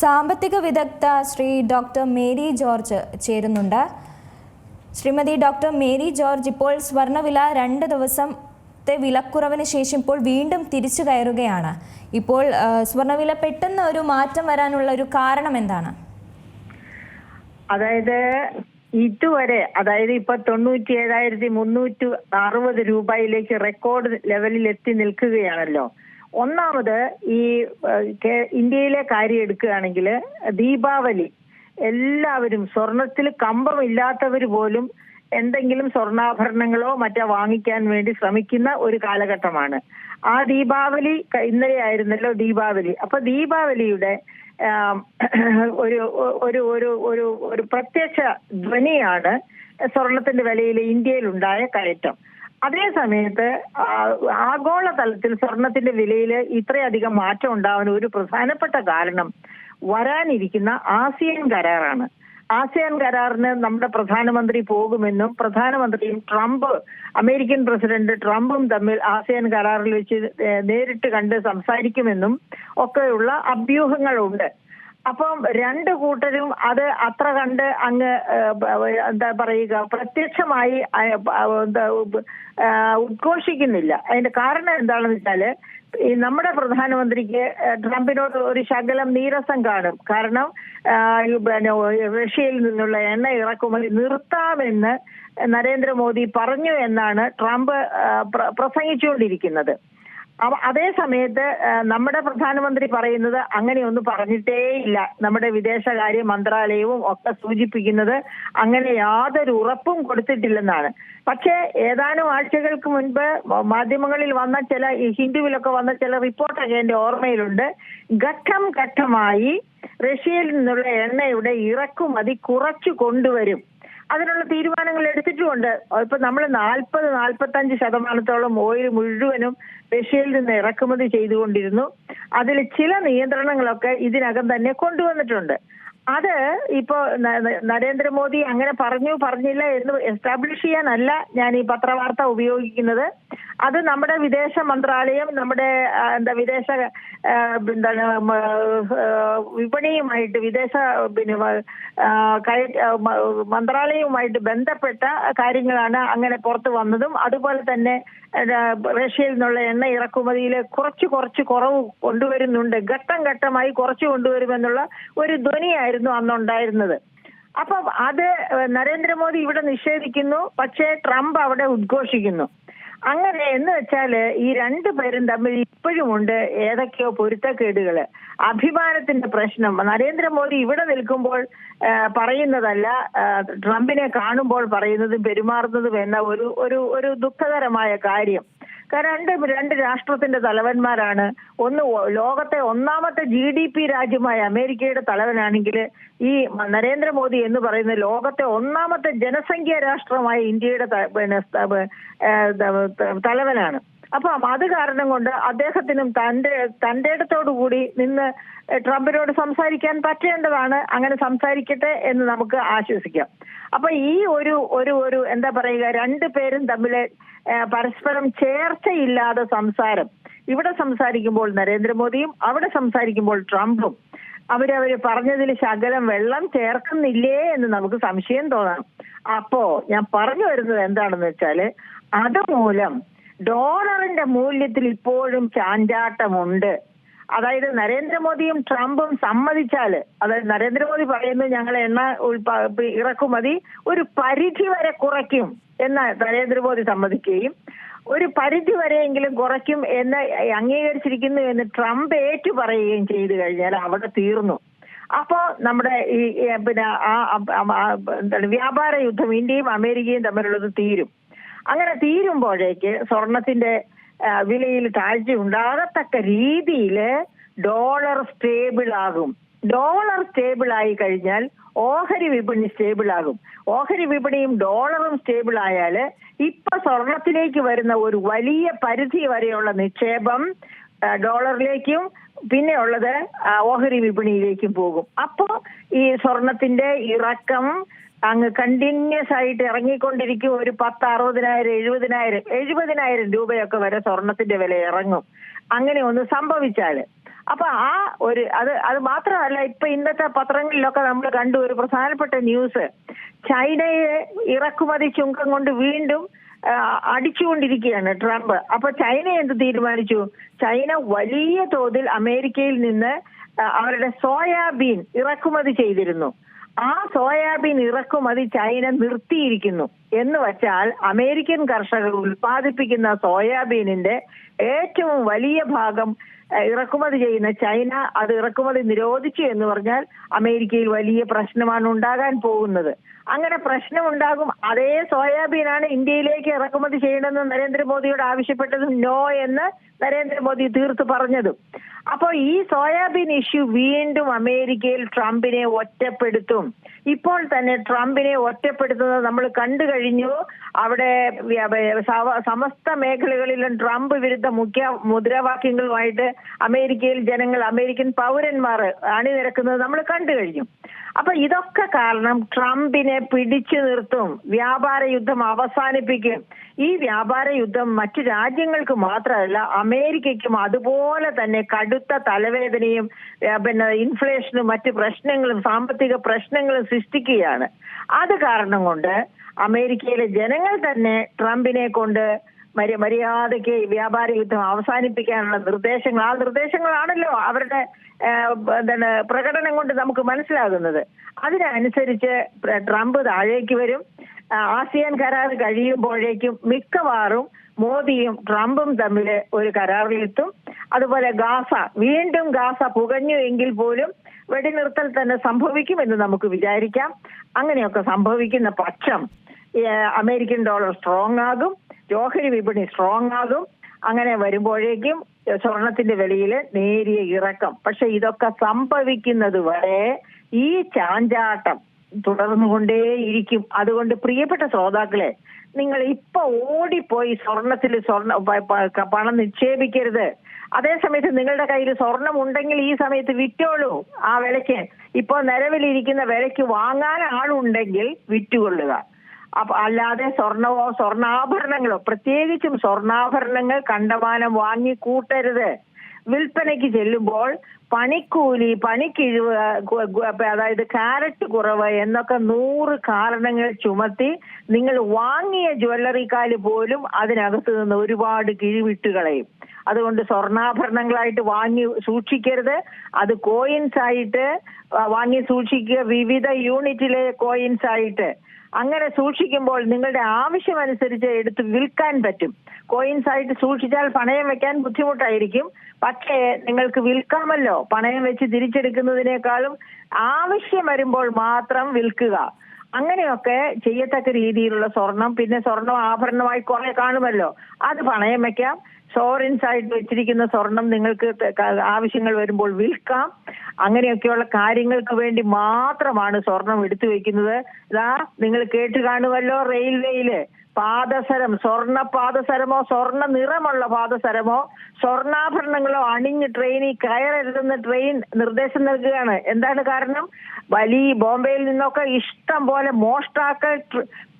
സാമ്പത്തിക വിദഗ്ധ Shri doctor Mary George ചേരുന്നുണ്ട്. ശ്രീമതി ഡോക്ടർ മേരി ജോർജ് ഇപ്പോൾ സ്വർണവില രണ്ട് ദിവസത്തെ വിലക്കുറവിന് ശേഷം ഇപ്പോൾ വീണ്ടും തിരിച്ചു കയറുകയാണ്. ഇപ്പോൾ സ്വർണവില പെട്ടെന്ന് ഒരു മാറ്റം വരാനുള്ള ഒരു കാരണം എന്താണ്? അതായത് ഇതുവരെ അതായത് ഇപ്പൊ തൊണ്ണൂറ്റി ഏഴായിരത്തി മുന്നൂറ്റി അറുപത് രൂപയിലേക്ക് റെക്കോർഡ് ലെവലിൽ എത്തി നിൽക്കുകയാണല്ലോ. ഒന്നാമത് ഈ ഇന്ത്യയിലെ കാര്യം എടുക്കുകയാണെങ്കിൽ ദീപാവലി എല്ലാവരും സ്വർണത്തിൽ കമ്പമില്ലാത്തവർ പോലും എന്തെങ്കിലും സ്വർണാഭരണങ്ങളോ മറ്റോ വാങ്ങിക്കാൻ വേണ്ടി ശ്രമിക്കുന്ന ഒരു കാലഘട്ടമാണ്. ആ ദീപാവലി ഇന്നലെ ആയിരുന്നല്ലോ ദീപാവലി. അപ്പൊ ദീപാവലിയുടെ ഒരു ഒരു ഒരു ഒരു ഒരു പ്രത്യക്ഷ ധ്വനിയാണ് സ്വർണത്തിന്റെ വിലയിൽ ഇന്ത്യയിൽ ഉണ്ടായ കയറ്റം. അതേ സമയത്ത് ആഗോളതലത്തിൽ ആഗോള തലത്തിൽ സ്വർണത്തിന്റെ വിലയിൽ ഇത്രയധികം മാറ്റം ഉണ്ടാവാൻ ഒരു പ്രധാനപ്പെട്ട കാരണം വരാനിരിക്കുന്ന ആസിയൻ കരാറാണ്. ആസിയാൻ കരാറിന് നമ്മുടെ പ്രധാനമന്ത്രി പോകുമെന്നും പ്രധാനമന്ത്രിയും ട്രംപ് അമേരിക്കൻ പ്രസിഡന്റ് ട്രംപും തമ്മിൽ ആസിയാൻ കരാറിൽ വെച്ച് നേരിട്ട് കണ്ട് സംസാരിക്കുമെന്നും ഒക്കെയുള്ള അഭ്യൂഹങ്ങളുണ്ട്. അപ്പം രണ്ട് കൂട്ടരും അത് അത്ര കണ്ട് അങ്ങ് എന്താ പറയുക പ്രത്യക്ഷമായി ഉദ്ഘോഷിക്കുന്നില്ല. അതിന്റെ കാരണം എന്താണെന്ന് വെച്ചാൽ ഈ നമ്മുടെ പ്രധാനമന്ത്രിക്ക് ട്രംപിനോട് ഒരു ശകലം നീരസം കാണും. കാരണം പിന്നെ റഷ്യയിൽ നിന്നുള്ള എണ്ണ ഇറക്കുമതി നിർത്താമെന്ന് നരേന്ദ്രമോദി പറഞ്ഞു എന്നാണ് ട്രംപ് പ്രസംഗിച്ചുകൊണ്ടിരിക്കുന്നത്. അതേ സമയത്ത് നമ്മുടെ പ്രധാനമന്ത്രി പറയുന്നത് അങ്ങനെയൊന്നും പറഞ്ഞിട്ടേയില്ല. നമ്മുടെ വിദേശകാര്യ മന്ത്രാലയവും ഒക്കെ സൂചിപ്പിക്കുന്നത് അങ്ങനെ യാതൊരു ഉറപ്പും കൊടുത്തിട്ടില്ലെന്നാണ്. പക്ഷേ ഏതാനും ആഴ്ചകൾക്ക് മുൻപ് മാധ്യമങ്ങളിൽ വന്ന ചില ഹിന്ദുവിലൊക്കെ വന്ന ചില റിപ്പോർട്ടൊക്കെ എന്റെ ഓർമ്മയിലുണ്ട്. ഘട്ടം ഘട്ടമായി റഷ്യയിൽ നിന്നുള്ള എണ്ണയുടെ ഇറക്കുമതി കുറച്ചു കൊണ്ടുവരും. അതിനുള്ള തീരുമാനങ്ങൾ എടുത്തിട്ടുമുണ്ട്. ഇപ്പൊ നമ്മൾ നാൽപ്പത് നാൽപ്പത്തഞ്ച് ശതമാനത്തോളം ഓയിൽ മുഴുവനും റഷ്യയിൽ നിന്ന് ഇറക്കുമതി ചെയ്തുകൊണ്ടിരുന്നു. അതിൽ ചില നിയന്ത്രണങ്ങളൊക്കെ ഇതിനകം തന്നെ കൊണ്ടുവന്നിട്ടുണ്ട്. അത് ഇപ്പോ നരേന്ദ്രമോദി അങ്ങനെ പറഞ്ഞു പറഞ്ഞില്ല എന്ന് എസ്റ്റാബ്ലിഷ് ചെയ്യാനല്ല ഞാൻ ഈ പത്രവാർത്ത ഉപയോഗിക്കുന്നത്. അത് നമ്മുടെ വിദേശ മന്ത്രാലയം നമ്മുടെ എന്താ വിദേശ എന്താണ് വിപണിയുമായിട്ട് വിദേശ പിന്നെ മന്ത്രാലയവുമായിട്ട് ബന്ധപ്പെട്ട കാര്യങ്ങളാണ് അങ്ങനെ പുറത്തു വന്നതും. അതുപോലെ തന്നെ റഷ്യയിൽ നിന്നുള്ള എണ്ണ ഇറക്കുമതിയിൽ കുറച്ച് കുറച്ച് കുറവ് കൊണ്ടുവരുന്നുണ്ട്. ഘട്ടം ഘട്ടമായി കുറച്ച് കൊണ്ടുവരുമെന്നുള്ള ഒരു ധ്വനിയായിരുന്നു അന്നുണ്ടായിരുന്നത്. അപ്പൊ അത് നരേന്ദ്രമോദി ഇവിടെ നിഷേധിക്കുന്നു പക്ഷേ ട്രംപ് അവിടെ ഉദ്ഘോഷിക്കുന്നു. അങ്ങനെ എന്ന് വെച്ചാൽ ഈ രണ്ടു പേരും തമ്മിൽ ഇപ്പോഴും ഇപ്പോഴുമുണ്ട് ഏതൊക്കെയോ പൊരുത്തക്കേടുകൾ. അഭിമാനത്തിന്റെ പ്രശ്നം. നരേന്ദ്രമോദി ഇവിടെ നിൽക്കുമ്പോൾ പറയുന്നതല്ല ട്രംപിനെ കാണുമ്പോൾ പറയുന്നതും പെരുമാറുന്നതും എന്ന ഒരു ഒരു ദുഃഖകരമായ കാര്യം. രണ്ട് രണ്ട് രാഷ്ട്രത്തിന്റെ തലവന്മാരാണ്. ഒന്ന് ലോകത്തെ ഒന്നാമത്തെ ജി ഡി പി രാജ്യമായ അമേരിക്കയുടെ തലവനാണെങ്കിൽ ഈ നരേന്ദ്രമോദി എന്ന് പറയുന്ന ലോകത്തെ ഒന്നാമത്തെ ജനസംഖ്യ രാഷ്ട്രമായ ഇന്ത്യയുടെ തലവനാണ്. അപ്പം അത് കാരണം കൊണ്ട് അദ്ദേഹത്തിനും തന്റെ തന്റെ കൂടി നിന്ന് ട്രംപിനോട് സംസാരിക്കാൻ പറ്റേണ്ടതാണ്. അങ്ങനെ സംസാരിക്കട്ടെ എന്ന് നമുക്ക് ആശ്വസിക്കാം. അപ്പൊ ഈ ഒരു ഒരു ഒരു എന്താ പറയുക രണ്ടു പേരും തമ്മിൽ പരസ്പരം ചേർച്ചയില്ലാതെ സംസാരം. ഇവിടെ സംസാരിക്കുമ്പോൾ നരേന്ദ്രമോദിയും അവിടെ സംസാരിക്കുമ്പോൾ ട്രംപും. അവരവർ പറഞ്ഞതിൽ ശകലം വെള്ളം ചേർക്കുന്നില്ലേ എന്ന് നമുക്ക് സംശയം തോന്നാം. അപ്പോ ഞാൻ പറഞ്ഞു വരുന്നത് എന്താണെന്ന് വെച്ചാൽ അതുമൂലം ഡോളറിന്റെ മൂല്യത്തിൽ ഇപ്പോഴും ചാഞ്ചാട്ടമുണ്ട്. അതായത് നരേന്ദ്രമോദിയും ട്രംപും സമ്മതിച്ചാൽ അതായത് നരേന്ദ്രമോദി പറയുന്നത് ഞങ്ങൾ എണ്ണ ഇറക്കുമതി ഒരു പരിധി വരെ കുറയ്ക്കും എന്ന് നരേന്ദ്രമോദി സമ്മതിക്കുകയും ഒരു പരിധി വരെയെങ്കിലും കുറയ്ക്കും എന്ന് അംഗീകരിച്ചിരിക്കുന്നു എന്ന് ട്രംപ് ഏറ്റു പറയുകയും ചെയ്തു കഴിഞ്ഞാൽ അവിടെ തീർന്നു. അപ്പോ നമ്മുടെ ഈ പിന്നെ ആ- എന്താണ് വ്യാപാര യുദ്ധം ഇന്ത്യയും അമേരിക്കയും തമ്മിലുള്ളത് തീരും. അങ്ങനെ തീരുമ്പോഴേക്ക് സ്വർണത്തിന്റെ വിലയിൽ താഴ്ച ഉണ്ടാകത്തക്ക രീതിയിൽ ഡോളർ സ്റ്റേബിൾ ആകും ഡോളർ സ്റ്റേബിൾ ആയി കഴിഞ്ഞാൽ ഓഹരി വിപണി സ്റ്റേബിൾ ആകും ഓഹരി വിപണിയും ഡോളറും സ്റ്റേബിൾ ആയാൽ ഇപ്പൊ സ്വർണത്തിലേക്ക് വരുന്ന ഒരു വലിയ പരിധി വരെയുള്ള നിക്ഷേപം ഡോളറിലേക്കും പിന്നെ ഉള്ളത് ഓഹരി വിപണിയിലേക്കും പോകും. അപ്പോ ഈ സ്വർണത്തിന്റെ ഇറക്കം അങ്ങ് കണ്ടിന്യൂസ് ആയിട്ട് ഇറങ്ങിക്കൊണ്ടിരിക്കും. ഒരു പത്ത് അറുപതിനായിരം എഴുപതിനായിരം എഴുപതിനായിരം രൂപയൊക്കെ വരെ സ്വർണത്തിന്റെ വില ഇറങ്ങും. അങ്ങനെ ഒന്ന് സംഭവിച്ചാൽ അപ്പൊ ആ ഒരു അത് അത് മാത്രമല്ല ഇപ്പൊ ഇന്നത്തെ പത്രങ്ങളിലൊക്കെ നമ്മൾ കണ്ടു ഒരു പ്രധാനപ്പെട്ട ന്യൂസ് ചൈനയെ ഇറക്കുമതി ചുങ്കം കൊണ്ട് വീണ്ടും അടിച്ചുകൊണ്ടിരിക്കുകയാണ് ട്രംപ്. അപ്പൊ ചൈന എന്ത് തീരുമാനിച്ചു? ചൈന വലിയ തോതിൽ അമേരിക്കയിൽ നിന്ന് അവരുടെ സോയാബീൻ ഇറക്കുമതി ചെയ്തിരുന്നു. ആ സോയാബീൻ ഇറക്കുമതി ചൈന നിർത്തിയിരിക്കുന്നു. എന്ന് വച്ചാൽ അമേരിക്കൻ കർഷകർ ഉൽപ്പാദിപ്പിക്കുന്ന സോയാബീനിന്റെ ഏറ്റവും വലിയ ഭാഗം ഇറക്കുമതി ചെയ്യുന്ന ചൈന അത് ഇറക്കുമതി നിരോധിച്ചു എന്ന് പറഞ്ഞാൽ അമേരിക്കയിൽ വലിയ പ്രശ്നമാണ് ഉണ്ടാകാൻ പോകുന്നത്. അങ്ങനെ പ്രശ്നമുണ്ടാകും. അതേ സോയാബീനാണ് ഇന്ത്യയിലേക്ക് ഇറക്കുമതി ചെയ്യണമെന്ന് നരേന്ദ്രമോദിയോട് ആവശ്യപ്പെട്ടതും നോ എന്ന് നരേന്ദ്രമോദി തീർത്ത് പറഞ്ഞതും. അപ്പോ ഈ സോയാബീൻ ഇഷ്യൂ വീണ്ടും അമേരിക്കയിൽ ട്രംപിനെ ഒറ്റപ്പെടുത്തും. ഇപ്പോൾ തന്നെ ട്രംപിനെ ഒറ്റപ്പെടുത്തുന്നത് നമ്മൾ കണ്ടു കഴിഞ്ഞു. അവിടെ സമസ്ത മേഖലകളിലും ട്രംപ് വിരുദ്ധ മുഖ്യ മുദ്രാവാക്യങ്ങളുമായിട്ട് അമേരിക്കയിൽ ജനങ്ങൾ അമേരിക്കൻ പൗരന്മാർ അണിനിരക്കുന്നത് നമ്മൾ കണ്ടു കഴിഞ്ഞു. അപ്പൊ ഇതൊക്കെ കാരണം ട്രംപിനെ പിടിച്ചു നിർത്തും. വ്യാപാര യുദ്ധം അവസാനിപ്പിക്കും. ഈ വ്യാപാര യുദ്ധം മറ്റു രാജ്യങ്ങൾക്ക് മാത്രമല്ല അമേരിക്കയ്ക്കും അതുപോലെ തന്നെ കടുത്ത തലവേദനയും പിന്നെ ഇൻഫ്ലേഷനും മറ്റു പ്രശ്നങ്ങളും സാമ്പത്തിക പ്രശ്നങ്ങളും സൃഷ്ടിക്കുകയാണ്. അത് കാരണം കൊണ്ട് അമേരിക്കയിലെ ജനങ്ങൾ തന്നെ ട്രംപിനെ കൊണ്ട് മര്യ മര്യാദയ്ക്ക് വ്യാപാര യുദ്ധം അവസാനിപ്പിക്കാനുള്ള നിർദ്ദേശങ്ങൾ ആ നിർദ്ദേശങ്ങളാണല്ലോ അവരുടെ എന്താണ് പ്രകടനം കൊണ്ട് നമുക്ക് മനസ്സിലാകുന്നത്. അതിനനുസരിച്ച് ട്രംപ് താഴേക്ക് വരും. ആസിയാൻ കരാർ കഴിയുമ്പോഴേക്കും മിക്കവാറും മോദിയും ട്രംപും തമ്മിൽ ഒരു കരാറിലെത്തും. അതുപോലെ ഗാസ വീണ്ടും ഗാസ പുകഞ്ഞു എങ്കിൽ പോലും വെടിനിർത്തൽ തന്നെ സംഭവിക്കും എന്ന് നമുക്ക് വിചാരിക്കാം. അങ്ങനെയൊക്കെ സംഭവിക്കുന്ന പക്ഷം അമേരിക്കൻ ഡോളർ സ്ട്രോങ് ആകും. ജോഹരി വിപണി സ്ട്രോങ് ആകും. അങ്ങനെ വരുമ്പോഴേക്കും സ്വർണത്തിന്റെ വെളിയിൽ നേരിയ ഇറക്കം. പക്ഷെ ഇതൊക്കെ സംഭവിക്കുന്നത് വരെ ഈ ചാഞ്ചാട്ടം തുടർന്നുകൊണ്ടേയിരിക്കും. അതുകൊണ്ട് പ്രിയപ്പെട്ട ശ്രോതാക്കളെ നിങ്ങൾ ഇപ്പൊ ഓടിപ്പോയി സ്വർണത്തിൽ സ്വർണ പണം നിക്ഷേപിക്കരുത്. അതേസമയത്ത് നിങ്ങളുടെ കയ്യിൽ സ്വർണം ഉണ്ടെങ്കിൽ ഈ സമയത്ത് വിറ്റോളൂ ആ വിലയ്ക്ക്. ഇപ്പൊ നിലവിലിരിക്കുന്ന വിലയ്ക്ക് വാങ്ങാൻ ആളുണ്ടെങ്കിൽ വിറ്റുകൊള്ളുക. അപ്പൊ അല്ലാതെ സ്വർണമോ സ്വർണാഭരണങ്ങളോ പ്രത്യേകിച്ചും സ്വർണാഭരണങ്ങൾ കണ്ടമാനം വാങ്ങി കൂട്ടരുത്. വിൽപ്പനയ്ക്ക് ചെല്ലുമ്പോൾ പണിക്കൂലി പണിക്കിഴിവ് അതായത് കാരറ്റ് കുറവ് എന്നൊക്കെ നൂറ് കാരണങ്ങൾ ചുമത്തി നിങ്ങൾ വാങ്ങിയ ജ്വല്ലറിക്കാൽ പോലും അതിനകത്ത് നിന്ന് ഒരുപാട് കിഴിവിട്ട് കളയും. അതുകൊണ്ട് സ്വർണാഭരണങ്ങളായിട്ട് വാങ്ങി സൂക്ഷിക്കരുത്. അത് കോയിൻസ് ആയിട്ട് വാങ്ങി സൂക്ഷിക്കുക. വിവിധ യൂണിറ്റിലെ കോയിൻസ് ആയിട്ട്. അങ്ങനെ സൂക്ഷിക്കുമ്പോൾ നിങ്ങളുടെ ആവശ്യമനുസരിച്ച് എടുത്ത് വിൽക്കാൻ പറ്റും. കോയിൻസ് ആയിട്ട് സൂക്ഷിച്ചാൽ പണയം വെക്കാൻ ബുദ്ധിമുട്ടായിരിക്കും. പക്ഷേ നിങ്ങൾക്ക് വിൽക്കാമല്ലോ. പണയം വെച്ച് തിരിച്ചെടുക്കുന്നതിനേക്കാളും ആവശ്യം വരുമ്പോൾ മാത്രം വിൽക്കുക. അങ്ങനെയൊക്കെ ചെയ്യത്തക്ക രീതിയിലുള്ള സ്വർണം പിന്നെ സ്വർണം ആഭരണമായി കുറെ കാണുമല്ലോ. അത് പണയം വെക്കാം. സോറിൻസ് ആയിട്ട് വെച്ചിരിക്കുന്ന സ്വർണം നിങ്ങൾക്ക് ആവശ്യങ്ങൾ വരുമ്പോൾ വിൽക്കാം. അങ്ങനെയൊക്കെയുള്ള കാര്യങ്ങൾക്ക് വേണ്ടി മാത്രമാണ് സ്വർണം എടുത്തു വെക്കുന്നത്. ഇതാ നിങ്ങൾ കേട്ട് കാണുമല്ലോ റെയിൽവേയിൽ. പാദസരം സ്വർണ പാദസരമോ സ്വർണ നിറമുള്ള പാദസരമോ സ്വർണാഭരണങ്ങളോ അണിഞ്ഞ് ട്രെയിനിൽ കയറരുതെന്ന് ട്രെയിൻ നിർദ്ദേശം നൽകുകയാണ്. എന്താണ് കാരണം? വലിയ ബോംബെയിൽ നിന്നൊക്കെ ഇഷ്ടം പോലെ മോഷ്ടാക്കൾ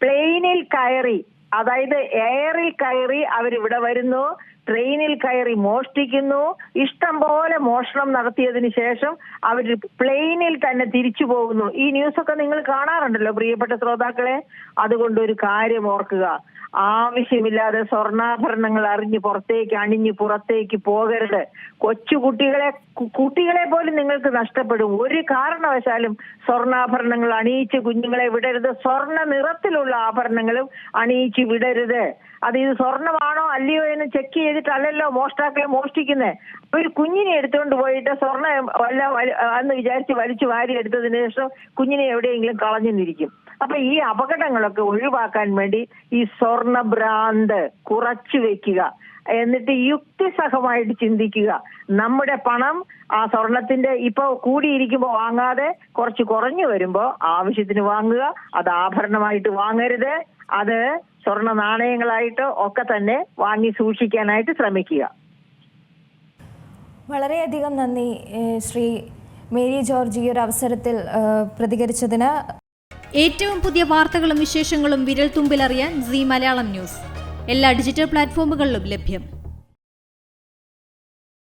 പ്ലെയിനിൽ കയറി അതായത് എയറിൽ കയറി അവരിവിടെ വരുന്നു. ട്രെയിനിൽ കയറി മോഷ്ടിക്കുന്നു. ഇഷ്ടം പോലെ മോഷണം നടത്തിയതിനു ശേഷം അവർ പ്ലെയിനിൽ തന്നെ തിരിച്ചു പോകുന്നു. ഈ ന്യൂസൊക്കെ നിങ്ങൾ കാണാറുണ്ടല്ലോ പ്രിയപ്പെട്ട ശ്രോതാക്കളെ? അതുകൊണ്ട് ഒരു കാര്യം ഓർക്കുക. ആവശ്യമില്ലാതെ സ്വർണാഭരണങ്ങൾ അറിഞ്ഞ് പുറത്തേക്ക് അണിഞ്ഞ് പുറത്തേക്ക് പോകരുത്. കൊച്ചു കുട്ടികളെ കുട്ടികളെ പോലും നിങ്ങൾക്ക് നഷ്ടപ്പെടും. ഒരു കാരണവശാലും സ്വർണാഭരണങ്ങൾ അണിയിച്ച് കുഞ്ഞുങ്ങളെ വിടരുത്. സ്വർണ നിറത്തിലുള്ള ആഭരണങ്ങളും അണിയിച്ച് വിടരുത്. അത് ഇത് സ്വർണമാണോ അല്ലയോ എന്ന് ചെക്ക് ചെയ്തിട്ടല്ലല്ലോ മോഷ്ടാക്കളെ മോഷ്ടിക്കുന്നത് അപ്പൊ ഒരു കുഞ്ഞിനെ എടുത്തുകൊണ്ട് പോയിട്ട് സ്വർണം വല്ല അന്ന് വിചാരിച്ച് വലിച്ചു വാരി എടുത്തതിന് ശേഷം കുഞ്ഞിനെ എവിടെയെങ്കിലും കളഞ്ഞു നിരിക്കും അപ്പൊ ഈ അപകടങ്ങളൊക്കെ ഒഴിവാക്കാൻ വേണ്ടി ഈ സ്വർണ ഭ്രാന്ത് കുറച്ചു വെക്കുക. എന്നിട്ട് യുക്തിസഹമായിട്ട് ചിന്തിക്കുക. നമ്മുടെ പണം ആ സ്വർണത്തിന്റെ ഇപ്പൊ കൂടിയിരിക്കുമ്പോ വാങ്ങാതെ കുറച്ച് കുറഞ്ഞു വരുമ്പോ ആവശ്യത്തിന് വാങ്ങുക. അത് ആഭരണമായിട്ട് വാങ്ങരുത്. അത് സ്വർണ നാണയങ്ങളായിട്ട് ഒക്കെ തന്നെ വാങ്ങി സൂക്ഷിക്കാനായിട്ട് ശ്രമിക്കുക. വളരെയധികം നന്ദി ശ്രീ മേരി ജോർജ് ഈ ഒരു അവസരത്തിൽ പ്രതികരിച്ചതിന്. ഏറ്റവും പുതിയ വാർത്തകളും വിശേഷങ്ങളും വിരൽ തുമ്പിലറിയാൻ സി മലയാളം ന്യൂസ്. എല്ലാ ഡിജിറ്റൽ പ്ലാറ്റ്ഫോമുകളിലും ലഭ്യം.